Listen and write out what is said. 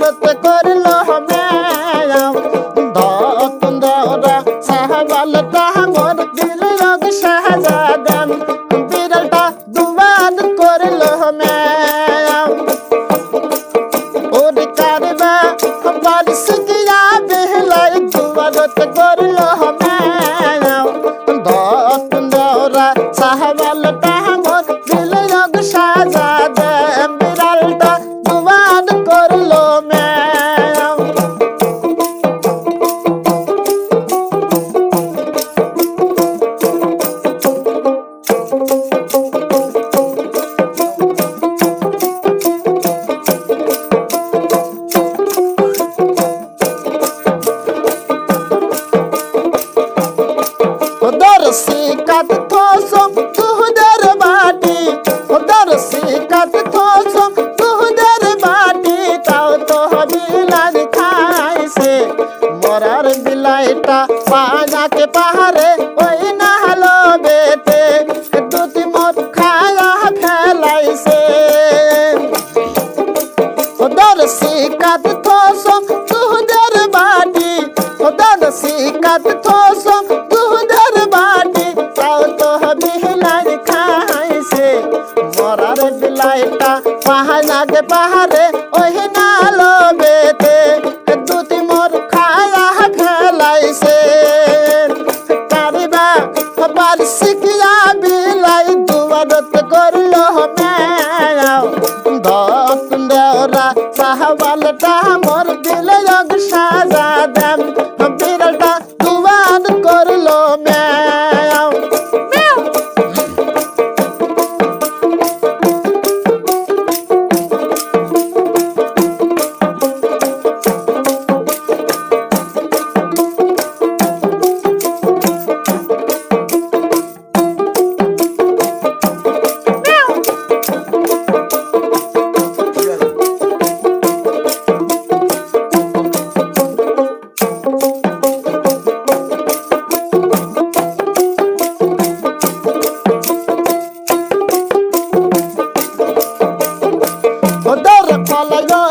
দুয়ারত করল ম্যাম। ধরা সাহবালটা মোর দিল যোগ শাহজাদান বিড়ালটা দুয়ার করল ম্যাম। ওরে কারবা বাড়ি শিখিয়া বিহলাই দুয়ারত করল ম্যাম। ধরা সাহবালটা মোর দিল যোগ শাহজাদান ওদের শিকাত থোসম তুহদের বাটি তাও তো বিলাল খাইছে মরার বিলাইটা পাজাকে পাহাড়ে, ওই নাহলো বেতে। দুটি মত খায়া ফেলাইছে ওদের শিকাত থোসম তুহদের বাটি ওদের শিকাত বিলাইটা পাহানাকে পাহাড়ে ওই নালো বেতে। দুটি মোর খায়া ফেলাইছে কারিবা বার শিখিয়া বিলাই দুয়ারত করল ম্যাও দত দেওরা সাজা দেন। ওদের